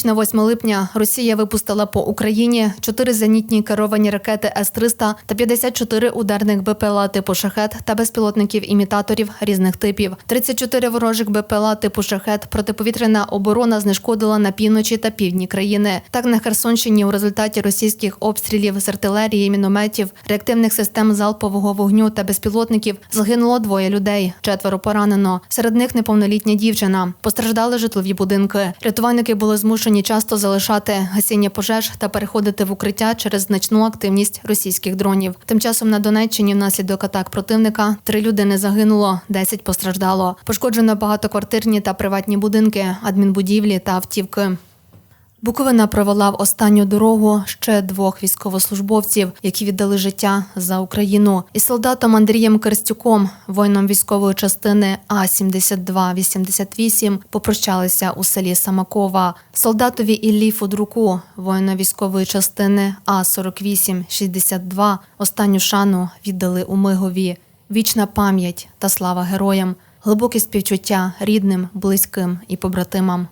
Ніч на 8 липня Росія випустила по Україні чотири зенітні керовані ракети С-300 та 54 ударних БПЛА типу «Шахет» та безпілотників-імітаторів різних типів. 34 ворожих БПЛА типу «Шахет» протиповітряна оборона знешкодила на півночі та півдні країни. Так на Херсонщині у результаті російських обстрілів з артилерії, мінометів, реактивних систем залпового вогню та безпілотників загинуло двоє людей. Четверо поранено. Серед них неповнолітня дівчина. Постраждали житлові будинки. Рятувальники були змушені часто залишати гасіння пожеж та переходити в укриття через значну активність російських дронів. Тим часом на Донеччині внаслідок атак противника три людини загинуло, 10 постраждало. Пошкоджено багатоквартирні та приватні будинки, адмінбудівлі та автівки. Буковина провела в останню дорогу ще двох військовослужбовців, які віддали життя за Україну. Із солдатом Андрієм Керстюком, воїном військової частини А 7288 попрощалися у селі Самакова. Солдатові Іллі Фудруку, воїна військової частини А 4862 останню шану віддали у Мигові. Вічна пам'ять та слава героям, глибоке співчуття рідним, близьким і побратимам.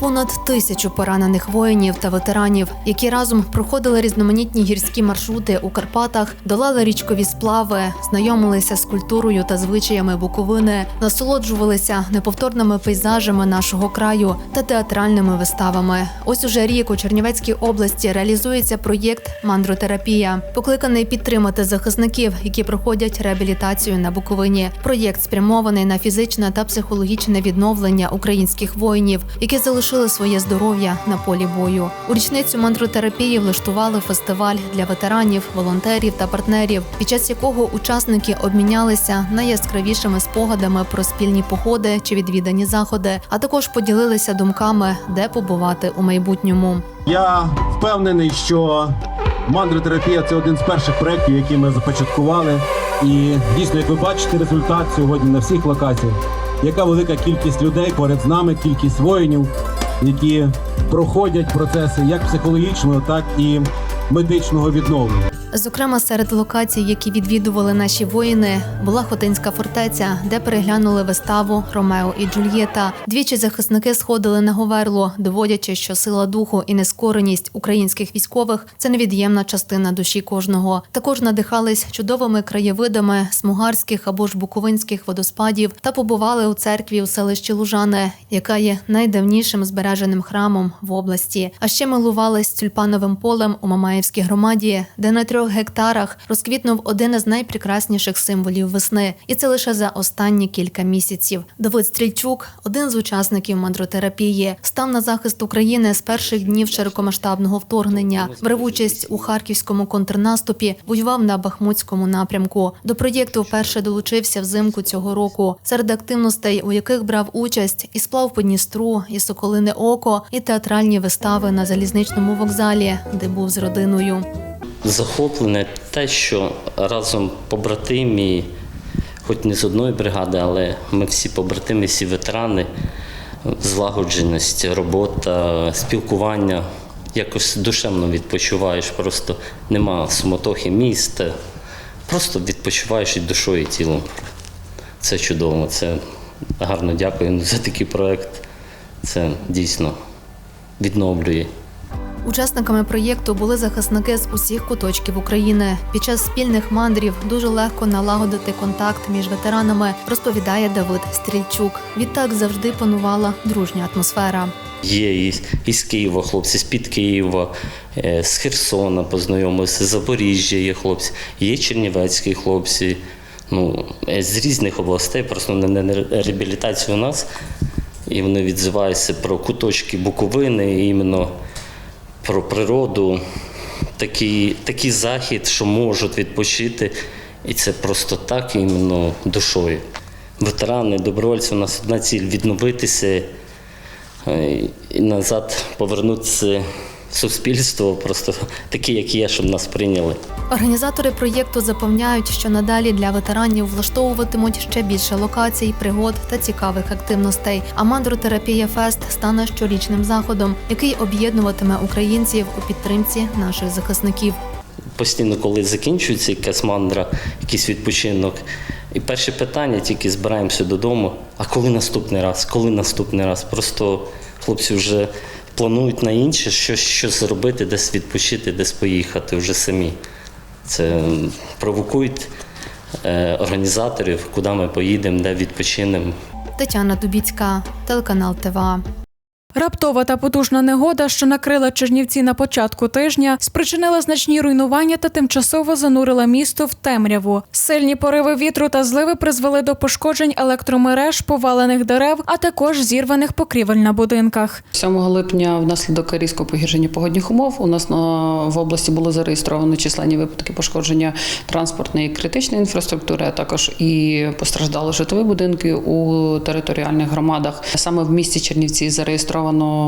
Понад тисячу поранених воїнів та ветеранів, які разом проходили різноманітні гірські маршрути у Карпатах, долали річкові сплави, знайомилися з культурою та звичаями Буковини, насолоджувалися неповторними пейзажами нашого краю та театральними виставами. Ось уже рік у Чернівецькій області реалізується проєкт Мандротерапія, покликаний підтримати захисників, які проходять реабілітацію на Буковині. Проєкт спрямований на фізичне та психологічне відновлення українських воїнів, які залишили своє здоров'я на полі бою. У річницю мандротерапії влаштували фестиваль для ветеранів, волонтерів та партнерів, під час якого учасники обмінялися найяскравішими спогадами про спільні походи чи відвідані заходи, а також поділилися думками, де побувати у майбутньому. Я впевнений, що мандротерапія це один з перших проєктів, які ми започаткували. І дійсно, як ви бачите, результат сьогодні на всіх локаціях. Яка велика кількість людей поряд з нами, кількість воїнів, які проходять процеси як психологічного, так і медичного відновлення. Зокрема, серед локацій, які відвідували наші воїни, була Хотинська фортеця, де переглянули виставу Ромео і Джульєта. Двічі захисники сходили на говерло, доводячи, що сила духу і нескореність українських військових це невід'ємна частина душі кожного. Також надихались чудовими краєвидами смугарських або ж буковинських водоспадів та побували у церкві у селищі Лужане, яка є найдавнішим збереженим храмом в області. А ще милувались тюльпановим полем у Мамаївській громаді, де на трьох гектарах розквітнув один із найпрекрасніших символів весни, і це лише за останні кілька місяців. Давид Стрільчук, один з учасників мандротерапії, став на захист України з перших днів широкомасштабного вторгнення, брав участь у харківському контрнаступі, воював на Бахмутському напрямку. До проєкту вперше долучився взимку цього року. Серед активностей, у яких брав участь, і сплав по Дністру, і Соколине Око, і театральні вистави на залізничному вокзалі, де був з родиною. Захоплене те, що разом побратимі, хоч не з одної бригади, але ми всі побратими, всі ветерани, злагодженість, робота, спілкування. Якось душевно відпочиваєш, просто нема суматохи міста, просто відпочиваєш і душою, і тілом. Це чудово, це гарно дякую за такий проєкт. Це дійсно відновлює. Учасниками проєкту були захисники з усіх куточків України. Під час спільних мандрів дуже легко налагодити контакт між ветеранами, розповідає Давид Стрільчук. Відтак завжди панувала дружня атмосфера. Є і, і Києва хлопці, з-під Києва, е, з Херсона познайомилися, з Запоріжжя є хлопці, є чернівецькі хлопці. Ну, е, з різних областей, просто на реабілітацію у нас. І вони відзиваються про куточки Буковини, іменно про природу, такий, такий захід, що можуть відпочити. І це просто так, іменно душою. Ветерани, добровольці, у нас одна ціль відновитися е, і назад повернутися суспільство, просто такі, як є, щоб нас прийняли. Організатори проєкту запевняють, що надалі для ветеранів влаштовуватимуть ще більше локацій, пригод та цікавих активностей. А мандротерапія Фест стане щорічним заходом, який об'єднуватиме українців у підтримці наших захисників. Постійно, коли закінчується якась мандра, якийсь відпочинок, І перше питання тільки збираємося додому. А коли наступний раз? Коли наступний раз? Просто хлопці вже планують на інше, щось що зробити, десь відпочити, десь поїхати вже самі. Це провокують е, організаторів, куди ми поїдемо, де відпочинемо. Тетяна Дубіцька, телеканал ТВА. Раптова та потужна негода, що накрила Чернівці на початку тижня, спричинила значні руйнування та тимчасово занурила місто в темряву. Сильні пориви вітру та зливи призвели до пошкоджень електромереж, повалених дерев, а також зірваних покрівель на будинках. 7 липня внаслідок різкого погіршення погодних умов у нас на, в області було зареєстровано численні випадки пошкодження транспортної і критичної інфраструктури, а також і постраждали житлові будинки у територіальних громадах. Саме в місті Чернівці зареєстровано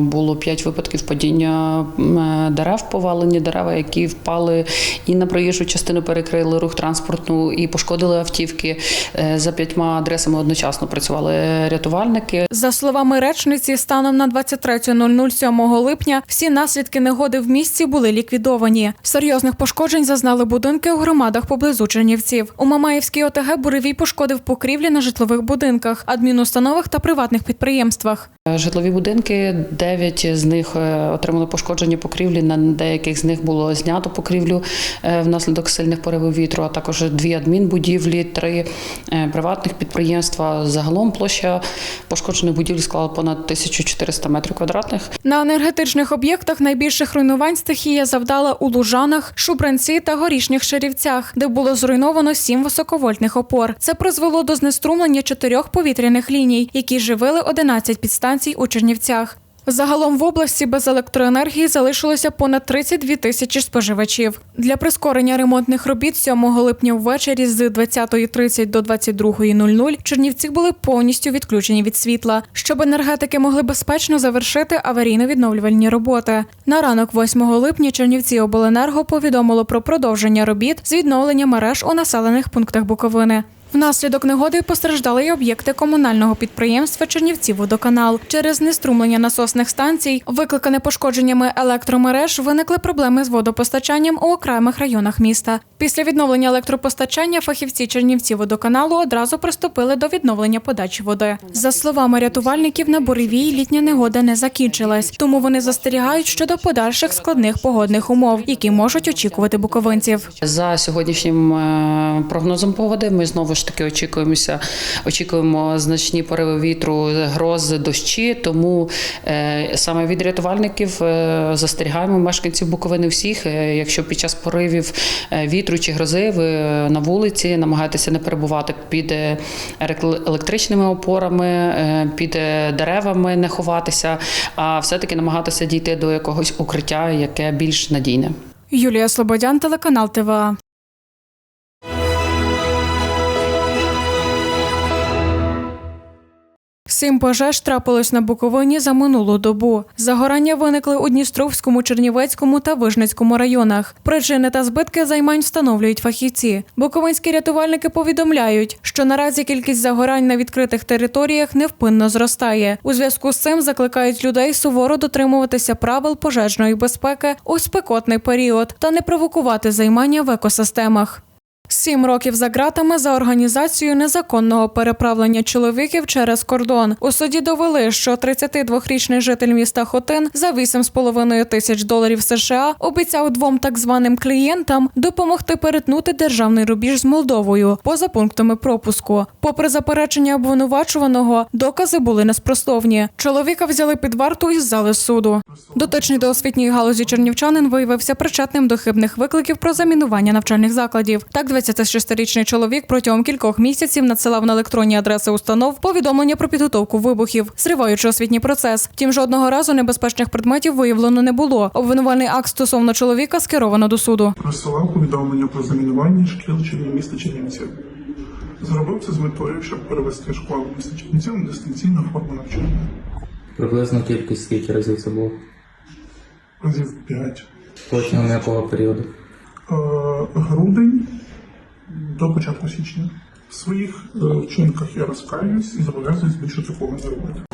було 5 випадків падіння е, дерев, повалені дерева, які впали і на проїжджу частину перекрили рух транспортну і пошкодили автівки. Е, За п'ятьма адресами одночасно працювали рятувальники. За словами речниці, станом на 23.00 7 липня всі наслідки негоди в місті були ліквідовані. Серйозних пошкоджень зазнали будинки у громадах поблизу Чернівців. У Мамаївській ОТГ буревій пошкодив покрівлі на житлових будинках, адмінустановах та приватних підприємствах. Житлові будинки, дев'ять з них е, отримали пошкодження покрівлі. На деяких з них було знято покрівлю е, внаслідок сильних поривів вітру, а також дві адмінбудівлі, три е, приватних підприємства. Загалом площа пошкоджених будівель склала понад 1400 метрів квадратних. На енергетичних об'єктах найбільших руйнувань стихія завдала у Лужанах, Шубранці та Горішніх Шерівцях, де було зруйновано сім високовольтних опор. Це призвело до знеструмлення чотирьох повітряних ліній, які живили 11 підстанцій у Чернівцях. Загалом в області без електроенергії залишилося понад 32 тисячі споживачів. Для прискорення ремонтних робіт 7 липня ввечері з 20.30 до 22.00 Чернівці були повністю відключені від світла, щоб енергетики могли безпечно завершити аварійно-відновлювальні роботи. На ранок 8 липня Чернівці обленерго повідомило про продовження робіт з відновлення мереж у населених пунктах Буковини. Внаслідок негоди постраждали й об'єкти комунального підприємства Чернівці водоканал. Через знеструмлення насосних станцій, викликане пошкодженнями електромереж, виникли проблеми з водопостачанням у окремих районах міста. Після відновлення електропостачання фахівці Чернівці водоканалу одразу приступили до відновлення подачі води. За словами рятувальників, на буревій літня негода не закінчилась, тому вони застерігають щодо подальших складних погодних умов, які можуть очікувати буковинців. За сьогоднішнім е, прогнозом погоди ми знову ж таки очікуємося, очікуємо значні пориви вітру, грози, дощі. Тому е, саме від рятувальників е, застерігаємо мешканців Буковини всіх. е, Якщо під час поривів вітру чи грози ви на вулиці намагаєтеся не перебувати під електричними опорами, під деревами, не ховатися, а все-таки намагатися дійти до якогось укриття, яке більш надійне. Юлія Слободян, телеканал ТВА. Сім пожеж трапилось на Буковині за минулу добу. Загорання виникли у Дністровському, Чернівецькому та Вижницькому районах. Причини та збитки займань встановлюють фахівці. Буковинські рятувальники повідомляють, що наразі кількість загорань на відкритих територіях невпинно зростає. У зв'язку з цим закликають людей суворо дотримуватися правил пожежної безпеки у спекотний період та не провокувати займання в екосистемах. Сім років за ґратами за організацію незаконного переправлення чоловіків через кордон. У суді довели, що 32-річний житель міста Хотин за 8,5 тисяч доларів США обіцяв двом так званим клієнтам допомогти перетнути державний рубіж з Молдовою поза пунктами пропуску. Попри заперечення обвинувачуваного, докази були неспростовні. Чоловіка взяли під варту із зали суду. Дотичний до освітньої галузі чернівчанин виявився причетним до хибних викликів про замінування навчальних закладів. Так, 26-річний чоловік протягом кількох місяців надсилав на електронні адреси установ повідомлення про підготовку вибухів, зриваючи освітній процес. Втім, жодного разу небезпечних предметів виявлено не було. Обвинувальний акт стосовно чоловіка скеровано до суду. Розсилав повідомлення про замінування шкіл чи міста Чернівців. Зробив це з метою, щоб перевести школу міста Чернівців на дистанційну форму навчання. Приблизно кількість скільки разів це було? Разів 5. Точно на якого періоду? Е, грудень до початку січня. В своїх е, вчинках я розкаюсь і зобов'язуюсь більше такого не робити.